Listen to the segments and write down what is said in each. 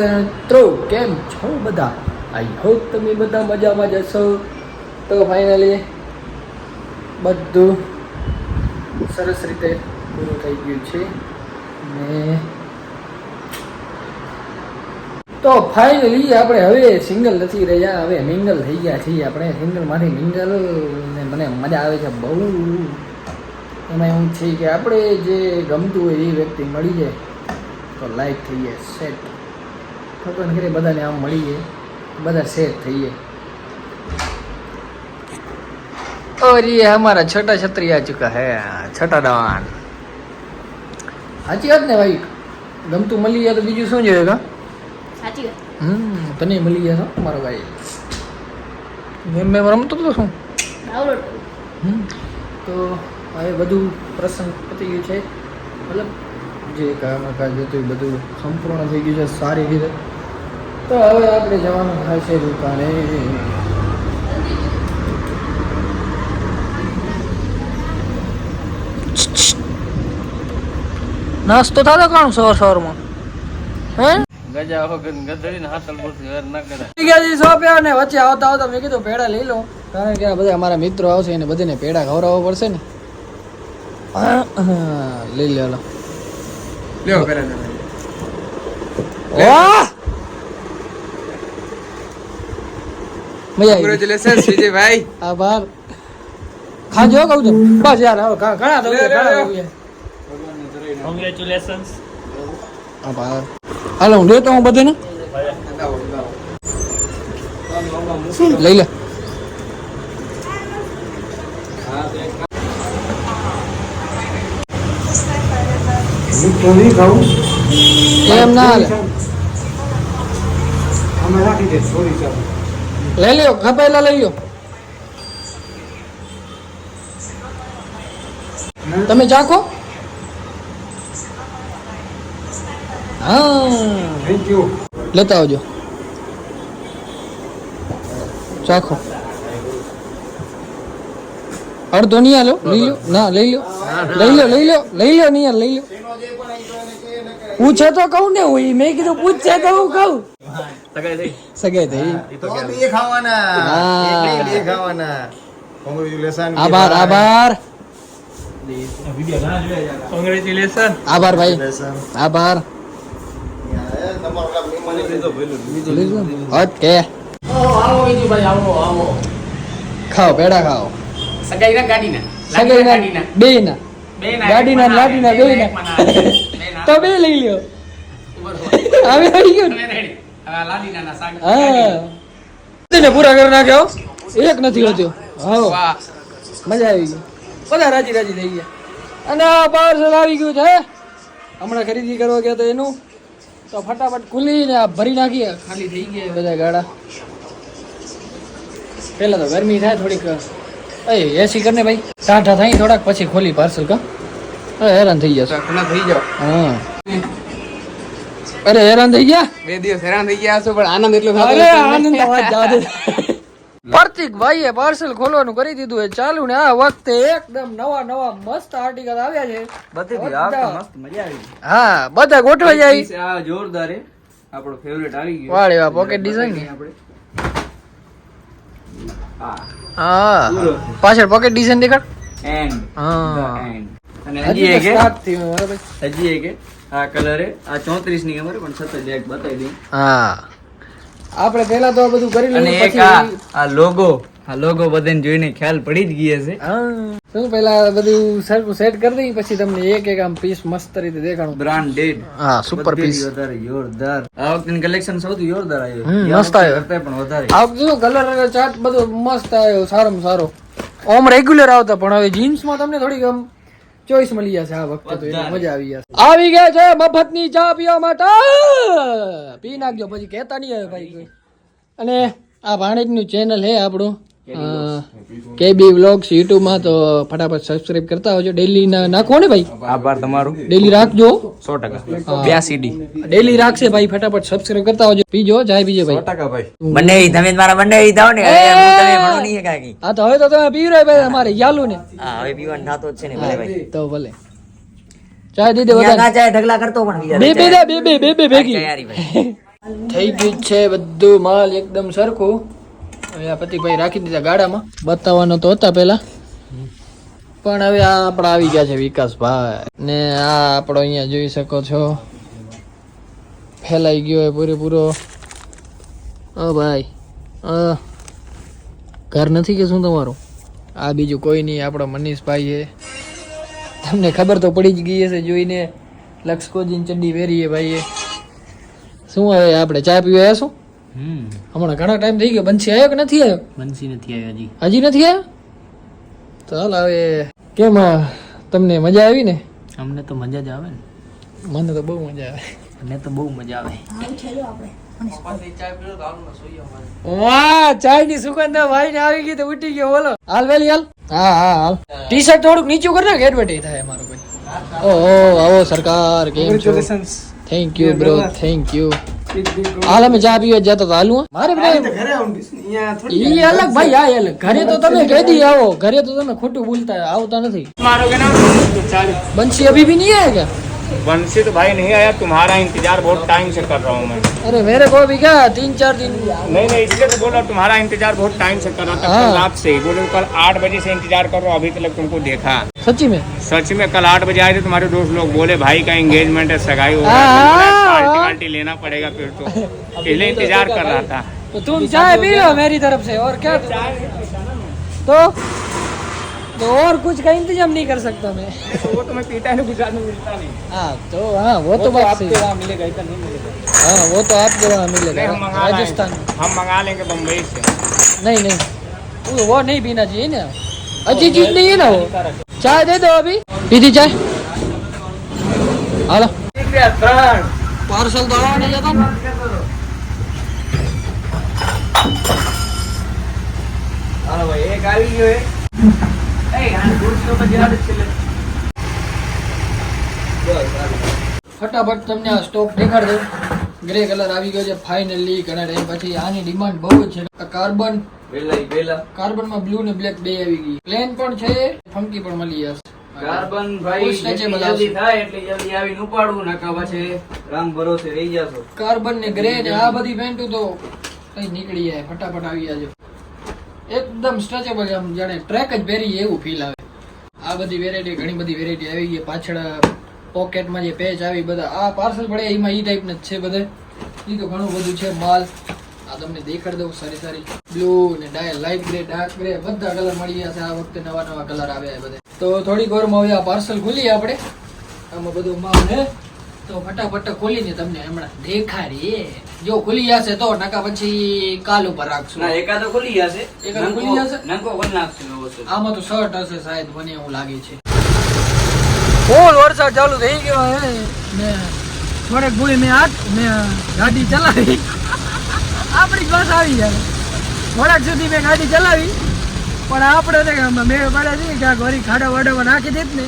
મિત્રો, કેમ છો બધા? આઈ હોપ તમે બધા મજામાં જશો તો ફાઇનલી બધું સરસ રીતે પૂરું થઈ ગયું છે. ને તો ફાઇનલી આપણે હવે સિંગલ નથી રહ્યા, હવે મિંગલ થઈ ગયા છીએ આપણે. સિંગલમાંથી મિંગલ ને મને મજા આવે છે બહુ. એમાં એવું છે કે આપણે જે ગમતું હોય એ વ્યક્તિ મળી જાય. તો લાઈક થઈ જાય સેટ ભગવાન કરે બધાને આમ મળી જાય બધા સેટ થઈ જાય और ये हमारा छोटा छतरी आ चुका है छोटा डॉन સાચી વાત ને ભાઈ ગમતું મળી જાય તો બીજું શું જોઈએ કા સાચી વાત હમ તને મળી ગયા છો મારો ભાઈ ગેમ મેમ રમતો તો શું ડાઉનલોડ કરું હમ. તો હવે બધું પ્રસંગ પતી ગયું છે મતલબ જે કામકાજ હતું એ બધું સંપૂર્ણ થઈ ગયું છે સારી રીતે. તો હવે આપણે જવાનું થાય છે દુકાને. નાસ્તો થતો કોણ સવાર સવારમાં? હે? ગજા વગર ગધડી ને હાથલ બોટ ઘર ના કરાય. જગ્યાથી સોંપ્યા ને વચ્ચે આવતા આવતા મેં કીધું પેડા લઈ લો કારણ કે આ બધા અમારા મિત્રો આવશે એને બધાને પેડા ખવડાવવા પડશે ને. લઈ લે લો લ્યો પેલા વાહ! મજા આવી કોંગ્રેચ્યુલેશન વિજયભાઈ. આભાર. ખાજો કહું છું. બસ યાર હવે ઘણા તો. કોંગ્રેચ્યુલેશન્સ આભાર. હાલો હું લેતો હું બધાને? લઈ લે. એમ ના હાલે. લઈ લ્યો ખપેલા લઈ લ્યો. તમે ચાખો? હા. લેતા આવજો. ચાખો. અડધો નહીં હાલો લઈ લો ના લઈ લો લઈ લો લઈ લો લઈ લો નહીં લઈ લો પૂછે તો કહું ને હું મેં કીધું પૂછે તો હું કહું. સગાઈ થઈ. સગાઈ થઈ ખાવાના. આભાર આભાર. આભાર ભાઈ. આભાર. ઓકે. ખાઓ પેડા ખાઓ. સગાઈના ગાડીના. સગાઈના બે ના ગાડીના ને લાડીના બે ના તો બે લઈ લ્યો. હવે આવી ગયો ને? હા. ને પૂરા કરી નાખ્યો એક નથી હોતો. હા. મજા આવી ગઈ. બધા રાજી રાજી થઈ ગયા. અને આ પાર્સલ આવી ગયું છે હમણાં ખરીદી કરવા ગયા તો એનું. તો ફટાફટ ખુલીને આ ભરી નાખીએ. ખાલી થઈ ગયા. બધા ગાડા. પેલા તો ગરમી થાય થોડીક. એ એસી કરને ભાઈ. ટાઢા થાય થોડાક પછી ખોલી પાર્સલ કા? અરે હેરાન થઈ જશે ખુલ્લા થઈ જાવ હા. અરે હેરાન થઈ ગયા? બે દિવસ હેરાન થઈ ગયા છો પણ આનંદ એટલો થતો અરે આનંદ વાત જવા દે પ્રતિક ભાઈએ પાર્સલ ખોલવાનું કરી દીધું એ ચાલુ ને આ વખતે એકદમ નવા નવા મસ્ત આર્ટિકલ આવ્યા છે. બધી મસ્ત મજા આવી હા બધા ગોઠવાઈ જાય. આ જોરદાર આપણો ફેવરેટ આવી ગયો. વાળે વાહ પોકેટ ડિઝાઇનની. આપણે. હા. હા પાછળ પોકેટ ડિઝાઇન દેખાડ. એન્ડ હા. એન્ડ અને હજી એક હજી એક આ કલર આ 34 ની ખબર પણ સતત એક બતાવી દઉં. હા. આપણે પહેલા તો આ બધું કરી અને લઈએ એક આ પછી આ લોગો આ લોગો બધાને જોઈને ખ્યાલ પડી જ ગયો છે હા. શું પહેલા બધું સરખું સેટ કરી દઈ પછી તમને એક એક આમ પીસ મસ્ત રીતે દેખાડું બ્રાન્ડેડ હા સુપર પીસ વધારે જોરદાર. આ વખતે કલેક્શન સૌથી જોરદાર આવ્યો મસ્ત આવ્યો. પણ વધારે. આ વખતે કલર ચાર્ટ બધું મસ્ત આવ્યો સારામાં સારો. ઓમ રેગ્યુલર આવતા પણ હવે જીન્સમાં તમને થોડીક આમ ચોઈસ મળી જશે આ વખતે તો મજા આવી જશે. આવી ગયા છે મફતની ચા પીવા માટે. પી નાખજો પછી કહેતા નહીં આવે ભાઈ કોઈ. અને આ ભાણેજનું ચેનલ હે આપણું. કેબી વ્લોગ્સ યુટ્યુબમાં તો ફટાફટ સબસ્ક્રાઇબ કરતા હોજો. ડેલી નાખો ને ભાઈ? આભાર તમારો. ડેલી રાખજો. સો ટકા. બ્યાસી ડી ડેલી રાખશે ભાઈ ફટાફટ સબસ્ક્રાઇબ કરતા હોજો. પીજો જાય પીજો ભાઈ. ટકા ભાઈ. બંને તમે મારા બંને દાવ ને હું તો હવે તો તમે પી રહ્યા ભાઈ અમારે યાલુ ને. હા હવે પીવાનું થતો છે ને ભલે ભાઈ. તો ભલે. ચાય દઈ વધારે ચાય ઢગલા કરતો પણ બે બે બે બે બે ભેગી. થઈ ગયું છે બધું માલ એકદમ સરખું. પતિભાઈ રાખી દીધા ગાડામાં બતાવવાનો તો હતા પેલા પણ હવે આ આપણા આવી ગયા છે વિકાસભાઈ. ને આ આપણો અહીંયા જોઈ શકો છો. ફેલાઈ ગયો હોય પૂરેપૂરો. અ ભાઈ અ, ઘર નથી કે શું તમારું? આ બીજું કોઈ નહીં આપણો મનીષભાઈ છે. તમને ખબર તો પડી જ ગઈ હશે જોઈને. લક્ષ કોજીન ચડ્ડી વેરીએ ભાઈએ. શું હવે આપણે ચા પીવા શું હમણાં ઘણા ટાઈમ થઈ ગયો. બંસી આવ્યો કે નથી આવ્યો? બંસી નથી આવ્યો હજી. હજી નથી આવ્યો? ચાલ હવે કેમ તમને મજા આવી ને? અમને તો મજા જ આવે ને. મને તો બહુ મજા આવે. મને તો બહુ મજા આવે. વાહ ચાયની સુગંધ ભાઈ ને આવી ગઈ તો ઉઠી ગયો. બોલો. હાલ વેલી હાલ. હા હા હાલ. ટી શર્ટ થોડુંક નીચું કર ને એડવર્ટાઈઝ થાય અમારું ભાઈ ઓહો આવો સરકાર કેમ છો? Thank you bro thank you હાલ અમે ચા પીવા જતા તો હાલું મારે ઈ અલગ ભાઈ આ અલગ. ઘરે તો તમે કહી આવો. ઘરે તો તમે ખોટું બોલતા આવતા નથી. બંશી અભી ભી નહીં આવે કે बंसी तो भाई नहीं आया तुम्हारा इंतज़ार बहुत टाइम से कर रहा हूँ मैं। अरे मेरे को भी क्या तीन चार दिन। नहीं नहीं इसलिए तो बोला तुम्हारा इंतज़ार बहुत टाइम से कर रहा था हाँ। कल रात से ही। बोले कल आठ बजे से इंतज़ार कर रहा हूँ अभी तक तुमको देखा। सच्ची में? सच में कल आठ बजे आए थे तुम्हारे दोस्त लोग। बोले भाई का एंगेजमेंट है सगाई हो हाँ। पार्टी वार्टी लेना पड़ेगा फिर तो। इसलिए इंतज़ार कर रहा था। तो तुम चाय पी लो मेरी तरफ़ से और क्या तो तो और कुछ का इंतज़ाम नहीं कर सकता मैं। तो वो तो मैं पीटा है गुजरात में मिलता नहीं। हाँ तो हाँ वो, तो वो तो, तो बात सही है। मिलेगा इतना नहीं मिलेगा। हाँ वो तो आपके वहाँ मिलेगा राजस्थान। हम मंगा लेंगे बम्बई से। नहीं नहीं वो नहीं पीना चाहिए ना। तो अच्छी चीज़ नहीं है ना वो। चाय दे दो अभी। पीती चाय। हेलो पार्सल दवा नहीं जाता। हेलो भाई एक आ गई है। ફટાફટ તમને આ સ્ટોક દેખાડ દઉં. ગ્રે કલર આવી ગયો છે ફાઇનલી ઘણા ટાઈમ પછી. આની ડિમાન્ડ બહુ જ છે. કાર્બન વેલા. કાર્બનમાં બ્લુ ને બ્લેક બે આવી ગઈ. પ્લેન પણ છે ફંકી પણ મળી જશે. કાર્બન ભાઈ જલ્દી થાય એટલી જલ્દી આવીને ઉપાડવું નકા પછી રામ ભરોસે રહી જશો. કાર્બન ને ગ્રે ને આ બધી પેન્ટો તો કઈ નીકળી જાય. ફટાફટ આવી જાજો. એકદમ સ્ટ્રેચેબલ આમ જાણે ટ્રેક જ પહેરી એવું ફીલ આવે. આ બધી વેરાયટી ઘણી બધી વેરાયટી આવી ગઈ. પાછળ પોકેટમાં જે પેચ આવી બધા, આ પાર્સલ પડે, એમાં એ ટાઈપના જ છે બધે. એ તો ઘણું બધું છે, માલ. આ તમને દેખાડી દઉં, સારી સારી. બ્લુ ને ડાય લાઇટ ગ્રે ડાર્ક ગ્રે બધા કલર મળી ગયા છે. આ વખતે નવા નવા કલર આવ્યા બધે. તો થોડીક વારમાં હવે આ પાર્સલ ખુલીએ આપણે. આમાં બધું માલ હે તો ફટાફટ ખોલીને તમને હમણાં દેખાડીએ. જો ખુલી જશે તો નકા પછી કાલ ઉપર રાખશું. ના એકાદો ખુલી જશે. એકાદો ખુલી જશે? નંકો ખોલી નાખશું આમાં તો શર્ટ હશે સાહેબ મને એવું લાગે છે. ફૂલ વરસાદ ચાલુ થઈ ગયો હે. ને થોડેક ભૂલી મેં હાથ મેં ગાડી ચલાવી. આપણી બસ આવી જાય. થોડાક સુધી મેં ગાડી ચલાવી. પણ આપણે ને મેં પડે છે ક્યાંક વળી ખાડા વાડામાં નાખી દીધ ને.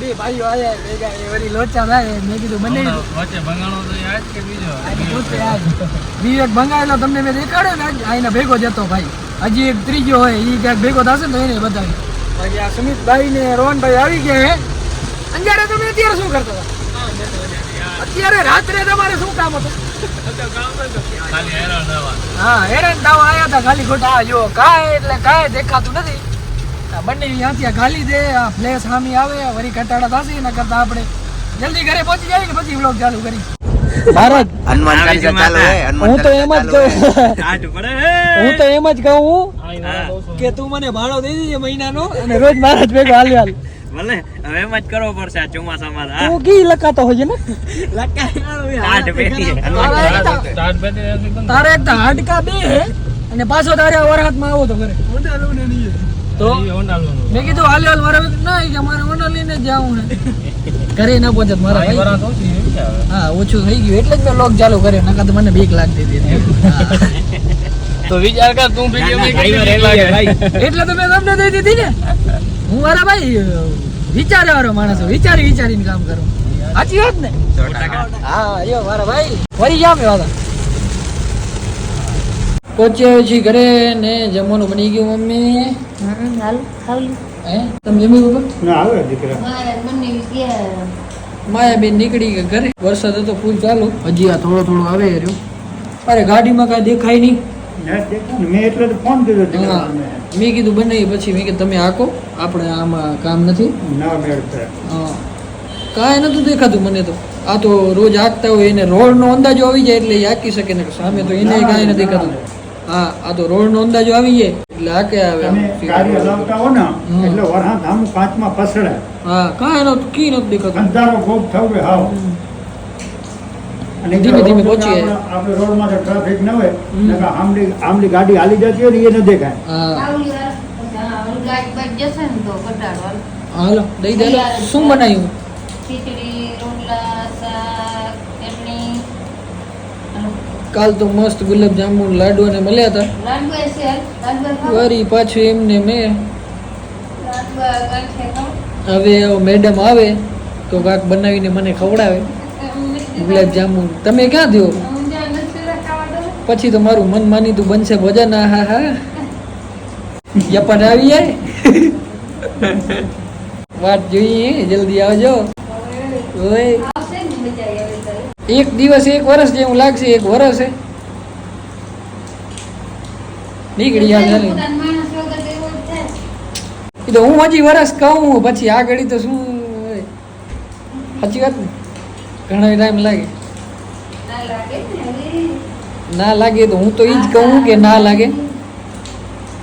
બે ભાઈઓ આયા ભેગા એ વળી લોચા થાય મેં કીધું મને વચ્ચે ભંગાણો તો યાદ કે બીજો. વિવેક ભંગાયેલો તમને મેં દેખાડ્યો ને આઈને ભેગો જતો ભાઈ. હજી એક ત્રીજો હોય એ ક્યાંક ભેગો થશે ને એને બતાવી બાકી આ સુમિતભાઈ ને રોહનભાઈ આવી ગયા હે. અંજારે તમે અત્યારે શું કરતા હતા? અત્યારે રાત્રે તમારે શું કામ હતું? હા હેરાન થવા આયા હતા ખાલી ખોટા જો કાંઈ એટલે કાંઈ દેખાતું નથી. બંને ત્યાંથી ગાલી દે આ ફ્લેશ સામી આવે વરી કટાડા થશે એના કરતા આપણે જલ્દી ઘરે પહોંચી જાય ને પછી વ્લોગ ચાલુ કરી ભારત! હનુમાન ચાલીસા ચાલુ હે હું તો એમ જ કહું. હે. હે. હું તો એમ જ કહું કે તું મને ભાડો દઈ દેજે મહિનાનો અને રોજ મારા જ ભેગો હાલ હાલ. ભલે હવે એમ જ કરવો પડશે આ ચોમાસામાં હા. તું કી લકાતો હોય છે ને? તારે એક હાડકા બે અને પાછો તારે વરસાદમાં આવો તો ઘરે. તો એ હોનાલવાનું. મેં કીધું હાલ હાલ મારા ના કે મારે હોન્ડા લઈને જ જાવું હે ઘરે ના પહોંચે મારા? હા ઓછું થઈ ગયું. એટલે જ મેં લોક ચાલુ કર્યો. નકા તો મને બીક લાગતી હતી. તો વિચાર કર તું વીડિયો માં એટલે તો મેં તમને દઈ દીધી ને. હું મારા ભાઈ વિચારે વાળો માણસ છું. વિચારી વિચારીને કામ કરું. સાચી વાત ને? હા યો મારા ભાઈ. ફરી જામ પહોંચ્યા છીએ ઘરે ને જમવાનું બની ગયું મમ્મી. હાલ ખાવી હે? તમે જમી બાબા બંને નીકળી ગયા ઘરે. વરસાદ હતો ફૂલ ચાલુ. હજી આ થોડો થોડો આવે રહ્યો. અરે ગાડીમાં કાંઈ દેખાય નહીં. મેં એટલે ફોન કર્યો મેં કીધું બનાવી પછી મેં કીધું તમે આકો. આપણે આમાં કામ નથી. ના મેળ થાય હા. કાંઈ નતું દેખાતું મને તો. આ તો રોજ આંકતા હોય એને રોડનો અંદાજો આવી જાય એટલે એ હાંકી શકે ને સામે તો એને કાંઈ નથી દેખાતું. હા આ તો રોડ નો અંદાજો આવી જાય. એટલે હાકે આવે આમ. તમે ગાડી હલાવતા હો ને એટલે વરહા ધામ પાંચમાં પસડે હા કાંઈ નતું કી નથી દેખાતું. અંધારો ખૂબ થવું હાવ. અને ધીમે ધીમે પહોંચીએ. આપણે- રોડમાં તો ટ્રાફિક ન હોય હમ. આમલી આમલી ગાડી હાલી જતી હોય ને એ ન દેખાય. હા. હાલો દઈ દે. શું બનાવ્યું? કાલ તો મસ્ત ગુલાબ જાંબુ લાડુ ને મળ્યા હતા વરી પાછું એમને મેં હવે મેડમ આવે તો કાંક બનાવીને મને ખવડાવે. ગુલાબ જાંબુ તમે ક્યાં થયો? પછી તો મારું મન માની તું બનશે ભોજન હા હા. યપન આવી જાય? વાત જોઈએ જલ્દી આવજો. ઓય. એક દિવસ એક વર્ષ જેવું લાગશે એક વર્ષ નીકળી વગર તો એ હું હજી વર્ષ કહું પછી આ ઘડી તો શું સાચી વાત ને? ઘણો ટાઈમ લાગે. ના લાગે ને હવે ના લાગે તો હું તો એ જ કહું કે ના લાગે.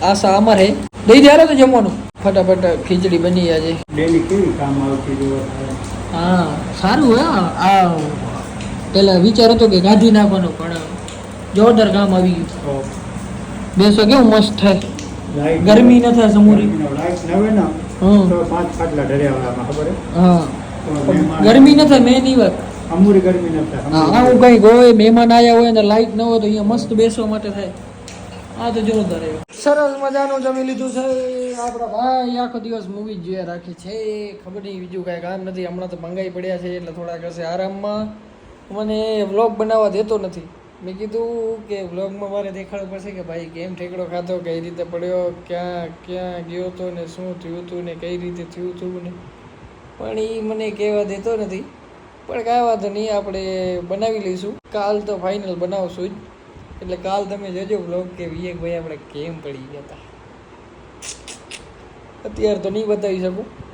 આશા અમર હે. દઈ દે તો જમવાનું. ફટાફટ ખીચડી બની આજે ડેલી કેવી કામ આવતી હા સારું હે. આ પેલા વિચાર હતો કે ગાંધી નાખવાનો પણ જોરદાર કામ આવી ગયું બેસો કેવું મસ્ત થાય. ગરમી ન થાય સમૂરી. ને. ગરમી ન થાય મેન ઈ વાત. અમૂરી ગરમી ન થાય હા આવું કંઈક હોય મહેમાન આવ્યા હોય અને લાઈટ ન હોય તો અહીંયા મસ્ત બેસવા માટે થાય. આ તો જોરદાર આવ્યું સરસ મજાનું જમી લીધું છે. આપણા ભાઈ આખો દિવસ મૂવી જોયા રાખી છે. ખબર નહીં બીજું કાંઈ કામ નથી. હમણાં તો મંગાઈ પડ્યા છે એટલે થોડાક હશે આરામમાં. મને વ્લોગ બનાવવા દેતો નથી. મેં કીધું કે વ્લોગમાં મારે દેખાડવું પડશે કે ભાઈ કેમ ઠેકડો ખાધો, કઈ રીતે પડ્યો, ક્યાં ક્યાં ગયો હતો ને શું થયું હતું ને કઈ રીતે થયું હતું ને. પણ એ મને કહેવા દેતો નથી. પણ કાંઈ વાંધો નહીં, આપણે બનાવી લઈશું. કાલ તો ફાઇનલ બનાવશું જ. એટલે કાલ તમે જોજો બ્લોગ કે વિવેક ભાઈ આપણે કેમ પડી ગયા હતા. અત્યારે તો નહીં બતાવી શકું.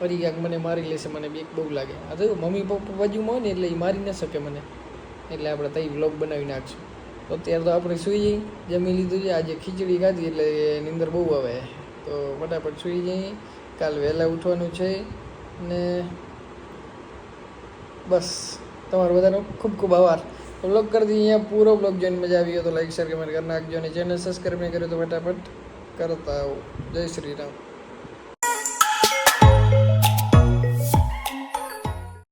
ફરી ક્યાંક મને મારી લેશે મને બીક બહુ લાગે. આ તો મમ્મી પપ્પા બાજુમાં હોય ને એટલે એ મારી ન શકે મને. એટલે આપણે તઈ બ્લોગ બનાવી નાખશું તો અત્યારે તો આપણે સૂઈ જઈએ જમી લીધું છે, આજે ખીચડી ખાધી એટલે નીંદર બહુ આવે. તો ફટાફટ સૂઈ જઈએ કાલ વહેલા ઉઠવાનું છે ને બસ. તમારો બધાનો ખૂબ ખૂબ આભાર. બ્લોગ કરી અહીંયા પૂરો બ્લોગ જોઈને મજા આવી હોય તો લાઈક શેર કમેન્ટ કરી નાખજો અને ચેનલ સબસ્ક્રાઈબ નહીં કર્યો તો ફટાફટ કરતા આવો. જય શ્રી રામ.